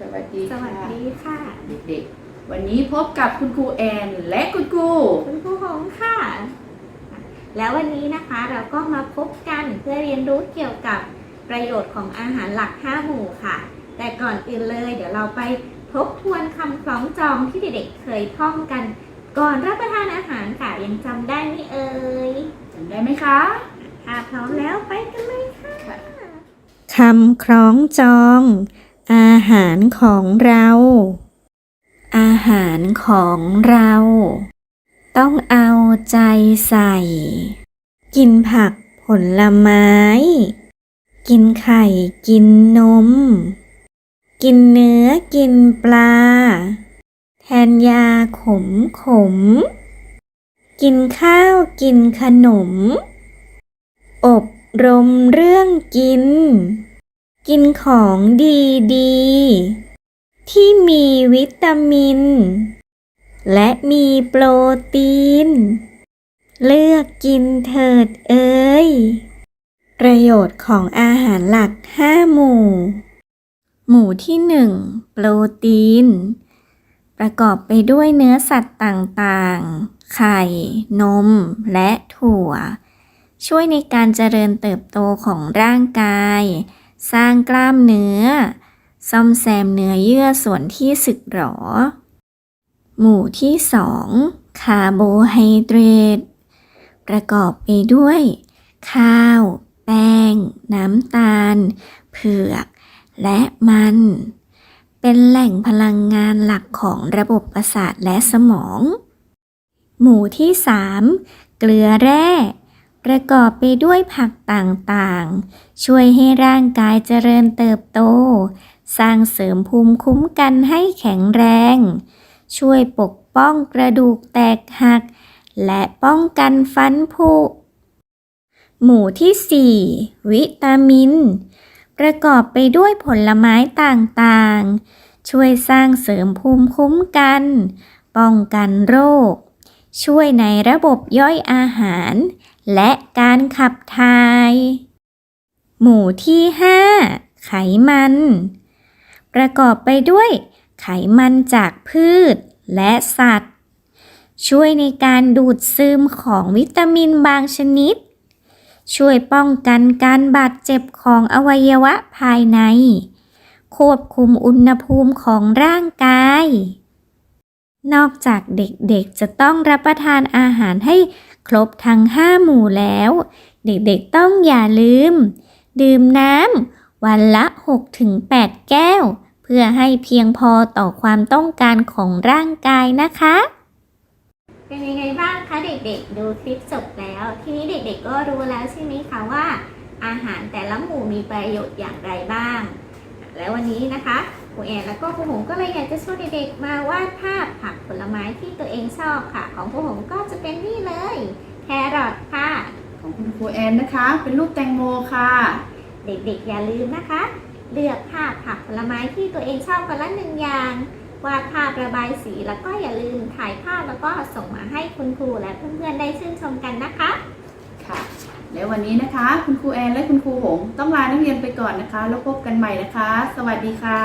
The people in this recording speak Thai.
สวัสดีสวัสดีค่ะ เด็กๆ วันนี้พบกับคุณครูแอนและคุณครูคุณครูหงส์ค่ะ แล้ววันนี้นะคะเราก็มาพบกันเพื่อเรียนรู้เกี่ยวกับประโยชน์ของอาหารหลัก 5 หมู่ค่ะ แต่ก่อนอื่นเลย เดี๋ยวเราไปทบทวนคำคล้องจองที่เด็กๆเคยท่องกัน ก่อนรับประทานอาหารค่ะยังจำได้ไหมเอ่ยจำได้ไหมคะถ้าพร้อมแล้วไปกันเลยค่ะค่ะคำคล้องจอง อาหารของเรา อาหารของเรา ต้องเอาใจใส่ กินผักผลไม้ กินไข่กินนม กินเนื้อกินปลา แทนยาขมขม กินข้าวกินขนม อบรมเรื่องกิน กินของดีดีๆที่มีวิตามิน และมีโปรตีน เลือกกินเถิดเอ้ย ประโยชน์ของอาหารหลัก 5 หมู่ หมู่ที่ 1 โปรตีน ประกอบไปด้วยเนื้อสัตว์ต่างๆ ไข่ นม และถั่ว ช่วยในการเจริญเติบโตของร่างกาย สร้างกล้ามเนื้อ ซ่อมแซมเนื้อเยื่อส่วนที่สึกหรอ หมู่ที่ 2 คาร์โบไฮเดรต ประกอบไปด้วย ข้าว แป้ง น้ำตาล เผือก และมัน เป็นแหล่งพลังงานหลักของระบบประสาทและสมอง หมู่ที่ 3 เกลือแร่ ประกอบไปด้วยผักต่างๆ ช่วยให้ร่างกายเจริญเติบโต สร้างเสริมภูมิคุ้มกันให้แข็งแรง ช่วยปกป้องกระดูกแตกหัก และป้องกันฟันผุ หมู่ที่ 4 วิตามิน ประกอบไปด้วยผลไม้ต่างๆ ช่วยสร้างเสริมภูมิคุ้มกัน ป้องกันโรค ช่วยในระบบย่อยอาหาร และการขับถ่าย หมู่ที่ 5 ไขมัน ประกอบไปด้วยไขมันจากพืชและสัตว์ ช่วยในการดูดซึมของวิตามินบางชนิด ช่วยป้องกันการบาดเจ็บของอวัยวะภายใน ควบคุมอุณหภูมิของร่างกาย นอกจากเด็กๆจะต้องรับประทานอาหารให้ ครบทั้ง5หมู่แล้ว เด็กๆต้องอย่าลืม ดื่มน้ำวันละ 6-8 แก้ว เพื่อให้เพียงพอต่อความต้องการของร่างกายนะคะ เป็นยังไงบ้างคะเด็กๆ ดูคลิปจบแล้ว ทีนี้เด็กๆก็รู้แล้วใช่ไหมคะว่า อาหารแต่ละหมู่มีประโยชน์อย่างไรบ้าง แล้ววันนี้นะคะครูแอนแล้วก็ครูหงก็เลยอยากจะชวนเด็กๆมาวาดภาพผักผลไม้ที่ตัวเองชอบค่ะ ของครูหงก็จะเป็นนี่เลย แครอทค่ะ ของคุณครูแอนนะคะ เป็นรูปแตงโมค่ะ เด็กๆอย่าลืมนะคะ เลือกภาพผักผลไม้ที่ตัวเองชอบคนละหนึ่งอย่าง วาดภาพระบายสีแล้วก็อย่าลืมถ่ายภาพแล้วก็ส่งมาให้คุณครูและเพื่อนๆได้ชื่นชมกันนะคะค่ะ แล้ววันนี้นะคะ คุณครูแอนและคุณครูหงต้องลานักเรียนไปก่อนนะคะ แล้วพบกันใหม่นะคะ สวัสดีค่ะ